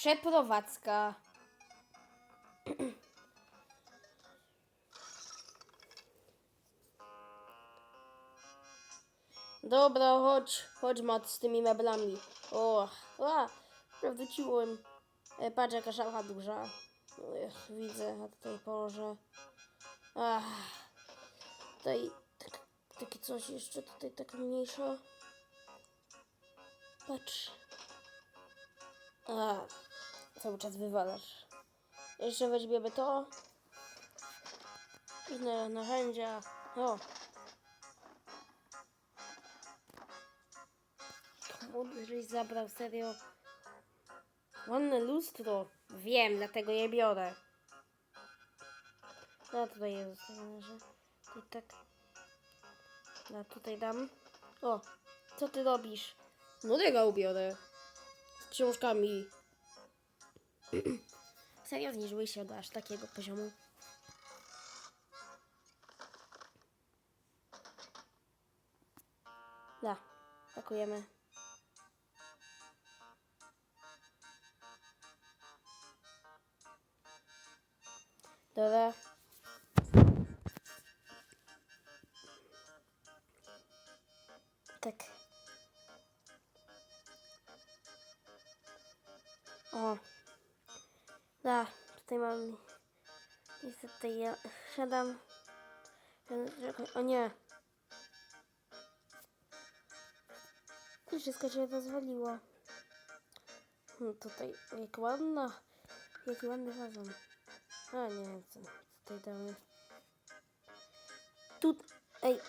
Przeprowadzka. Dobra, chodź, chodź Mat z tymi meblami. O, a, wróciłem. E, patrz jaka szafa duża. Ech, widzę, a tutaj położę. Ach, tutaj tak, takie coś jeszcze, tutaj takie mniejsze. Patrz. A, cały czas wywalasz. Jeszcze weźmiemy to. Inne narzędzia. O. Żeś zabrał, serio? Ładne lustro. Wiem, dlatego je biorę. No tutaj jest tutaj tak. No tutaj dam. O, co ty robisz? No tego ubiorę. Z książkami. Serio zniżyłeś się do aż takiego poziomu? Da, pakujemy. Dobra. Tak. O. Da, tutaj mam. Niestety ja siadam. O nie. I wszystko się rozwaliło. Hmm, tutaj, jak ładna. Jaki ładny wazon. A nie, co tutaj damy. Tu. Ej.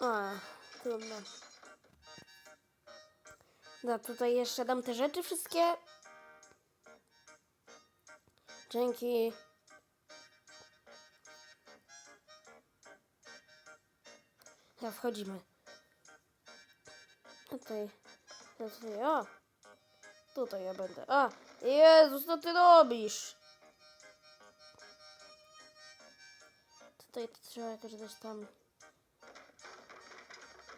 A, trudno. No, tutaj jeszcze dam te rzeczy wszystkie. Dzięki. Ja wchodzimy. Tutaj. Tutaj, o! Tutaj ja będę. A! Jezus, co ty robisz? Tutaj trzeba jakoś dać tam.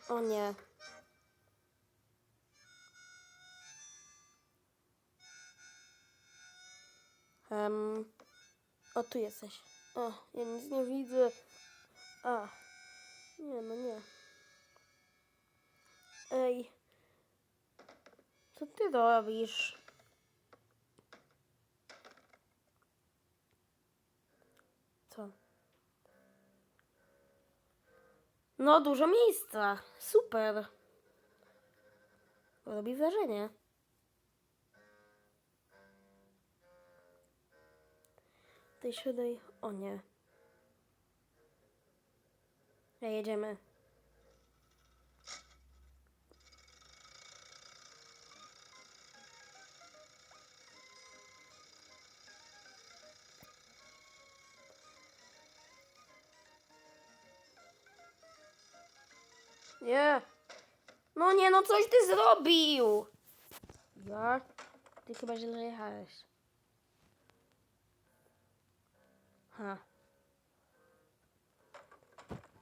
O nie. Um, o, tu jesteś. O, ja nic nie widzę. A. Nie, no nie. Ej. Co ty robisz? Co? No, dużo miejsca. Super. Robi wrażenie. Tej siadaj. O nie. Ja jedziemy. Nie. No nie, no coś ty zrobił. Ja? Ty chyba źle jechałeś. Ha.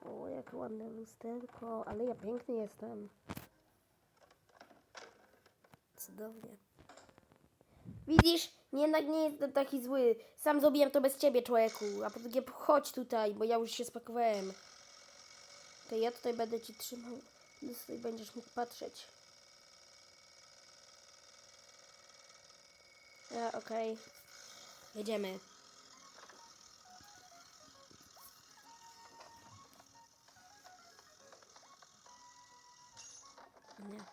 O, jak ładne lusterko, ale ja piękny jestem. Cudownie. Widzisz, nie, jednak nie jestem taki zły. Sam zrobiłem to bez ciebie, człowieku. A po drugie, chodź tutaj, bo ja już się spakowałem. To ja tutaj będę ci trzymał. Ty tutaj będziesz mógł patrzeć. Ja, okej. Jedziemy. Nie.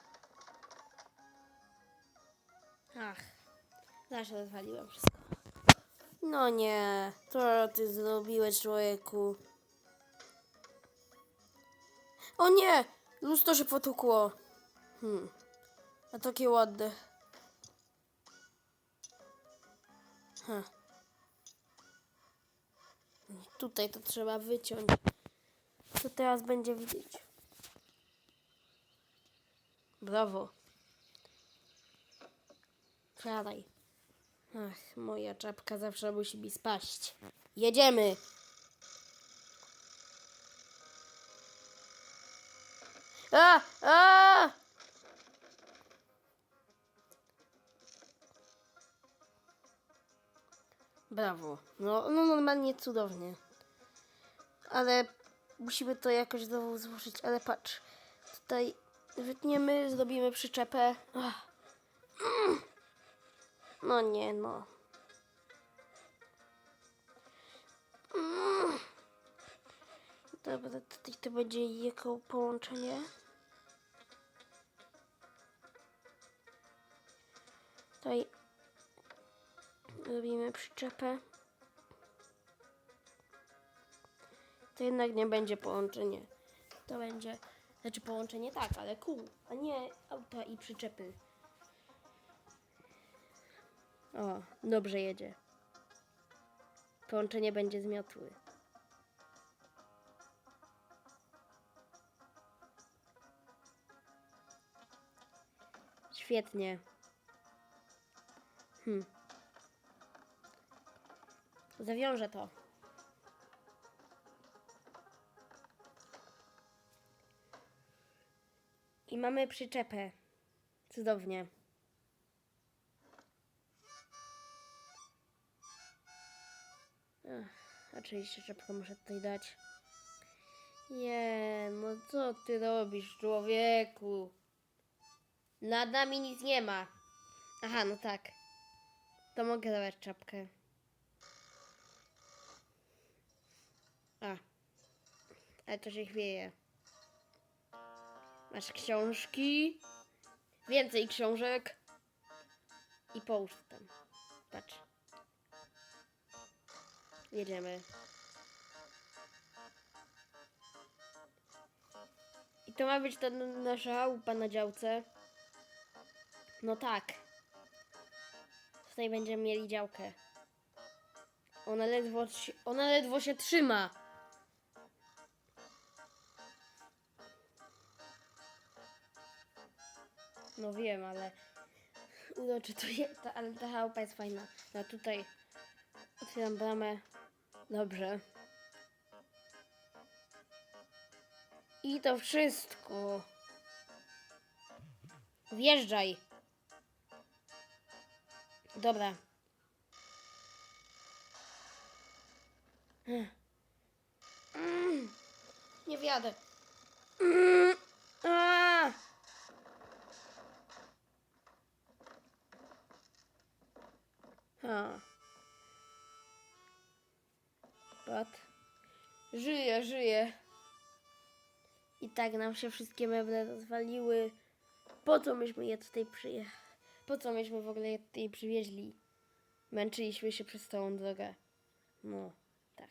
Ach, zawsze rozwaliłem wszystko. No nie, to ty zrobiłeś, człowieku. O nie! Lustro się potłukło. Hmm. A takie ładne. Ha. Tutaj to trzeba wyciąć. To teraz będzie widzieć. Brawo. Siadaj. Ach, moja czapka zawsze musi mi spaść. Jedziemy! A! A! Brawo. No, no normalnie cudownie. Ale musimy to jakoś znowu złożyć, ale patrz. Tutaj wytniemy, zrobimy przyczepę. Mm. No nie, no. Mm. Dobra, tutaj to będzie jako połączenie. Tutaj robimy przyczepę. To jednak nie będzie połączenie. To będzie, znaczy połączenie tak, ale kół, a nie auta i przyczepy. O, dobrze jedzie. Połączenie będzie zmiotły. Świetnie. Hmm. Zawiążę to. Mamy przyczepę. Cudownie. Ach, oczywiście czepkę muszę tutaj dać. Nie, no co ty robisz, człowieku? Nad nami nic nie ma. Aha, no tak. To mogę dawać czapkę. A. Ale to się chwieje. Masz książki. Więcej książek. I połóż tam. Patrz. Jedziemy. I to ma być ta nasza chałupa na działce. No tak. Tutaj będziemy mieli działkę. Ona ledwo, ona ledwo się trzyma. No wiem, ale uroczy to jest, ta, ale ta chałupa jest fajna. No tutaj otwieram bramę. Dobrze. I to wszystko. Wjeżdżaj. Dobra. Mm. Mm. Nie wjadę. Mm. A. A. Pat. Żyje, żyje. I tak nam się wszystkie meble rozwaliły. Po co myśmy je tutaj przyjechali? Po co myśmy w ogóle je tutaj przywieźli? Męczyliśmy się przez całą drogę. No, tak.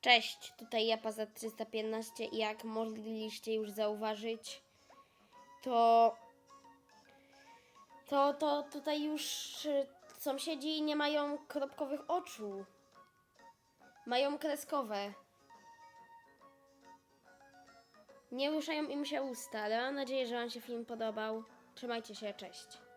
Cześć, tutaj ja Paza 315 i jak mogliście już zauważyć, to to, to tutaj już y, sąsiedzi nie mają kropkowych oczu. Mają kreskowe. Nie ruszają im się usta, ale mam nadzieję, że Wam się film podobał. Trzymajcie się, cześć.